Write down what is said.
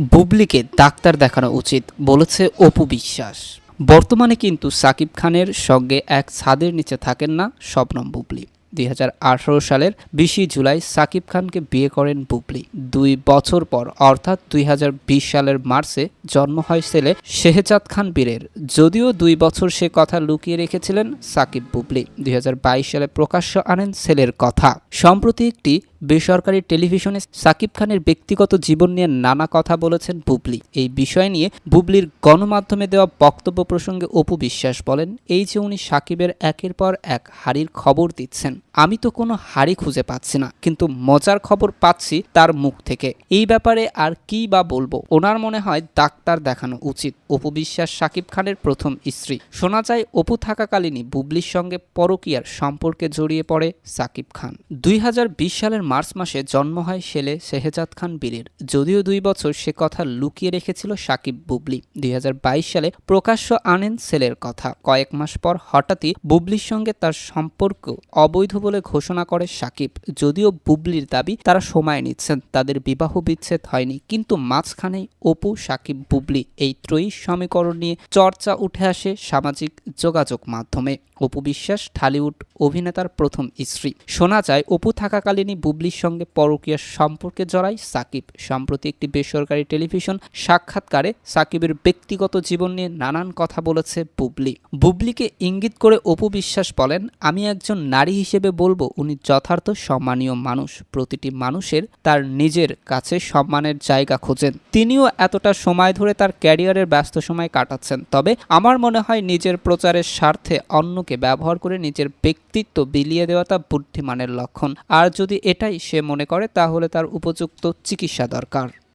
বুবলিকে doctor দেখানো উচিত, বলেছে অপু বিশ্বাস। বর্তমানে কিন্তু সাকিব খানের সঙ্গে এক ছাদের নিচে থাকেন না শবনম বুবলি। দুই হাজার আঠারো সালের বিশে জুলাই সাকিব খানকে বিয়ে করেন বুবলি। দুই বছর পর, অর্থাৎ দুই হাজার বিশ সালের মার্চে জন্ম হয় ছেলে শেহজাদ খান বীরের। যদিও দুই বছর সে কথা লুকিয়ে রেখেছিলেন সাকিব বুবলি। দুই হাজার বাইশ সালে প্রকাশ্য আনেন ছেলের কথা। সম্প্রতি একটি বেসরকারি টেলিভিশনে সাকিব খানের ব্যক্তিগত জীবন নিয়ে নানা কথা বলেছেন বুবলি। এই বিষয় নিয়ে বুবলির গণমাধ্যমে দেওয়া বক্তব্য প্রসঙ্গে অপু বিশ্বাস বলেন, এই যে উনি সাকিবের একের পর এক হারির খবর দিচ্ছেন। আমি তো কোনো হাড়ি খুঁজে পাচ্ছি না, কিন্তু মজার খবর পাচ্ছি তার মুখ থেকে। এই ব্যাপারে আর কি বা বলব? ওনার মনে হয় ডাক্তার দেখানো উচিত, অপু বিশ্বাস সাকিব খানের প্রথম স্ত্রী। শোনা যায়, অপু থাকাকালীনই বুবলির সঙ্গে পরকীয়ার সম্পর্কে জড়িয়ে পড়ে সাকিব খান। দুই হাজার বিশ সালের মার্চ মাসে জন্ম হয় ছেলে শেহজাদ খান বীরের। যদিও দুই বছর সে কথা লুকিয়ে রেখেছিল সাকিব বুবলি। দুই হাজার বাইশ সালে প্রকাশ্য আনেন ছেলের কথা। কয়েক মাস পর হঠাৎই বুবলির সঙ্গে তার সম্পর্ক অবৈধ বলে ঘোষণা করে সাকিব। যদিও বুবলির দাবি, তারা সময় নিচ্ছেন, তাদের বিবাহ বিচ্ছেদ হয়নি। কিন্তু মাঝখানেই অপু, সাকিব, বুবলি এই ত্রয়ী সমীকরণ নিয়ে চর্চা উঠে আসে সামাজিক যোগাযোগ মাধ্যমে। অপু বিশ্বাস, ঢালিউড অভিনেতার প্রথম স্ত্রী। শোনা যায়, অপু থাকাকালীনই বুবলির সঙ্গে পরকীয়ার সম্পর্কে জড়ায়। সাকিব, সম্প্রতি একটি বেসরকারি টেলিভিশন সাক্ষাৎকারে সাকিবের ব্যক্তিগত জীবন নিয়ে নানান কথা বলেছে বুবলি। বুবলিকে ইঙ্গিত করে অপু বিশ্বাস বলেন, আমি একজন নারী হিসেবে বলব? উনি যথার্থ সম্মানীয় মানুষ। প্রতিটি মানুষের তার নিজের কাছে সম্মানের জায়গা খোঁজেন। তিনিও এতটা সময় ধরে তার ক্যারিয়ারের ব্যস্ত সময় কাটাচ্ছেন। তবে আমার মনে হয় নিজের প্রচারের স্বার্থে অন্যকে ব্যবহার করে নিজের ব্যক্তিত্ব বিলিয়ে দেওয়া তা বুদ্ধিমানের লক্ষণ। আর যদি এটাই সে মনে করে, তাহলে তার উপযুক্ত চিকিৎসা দরকার।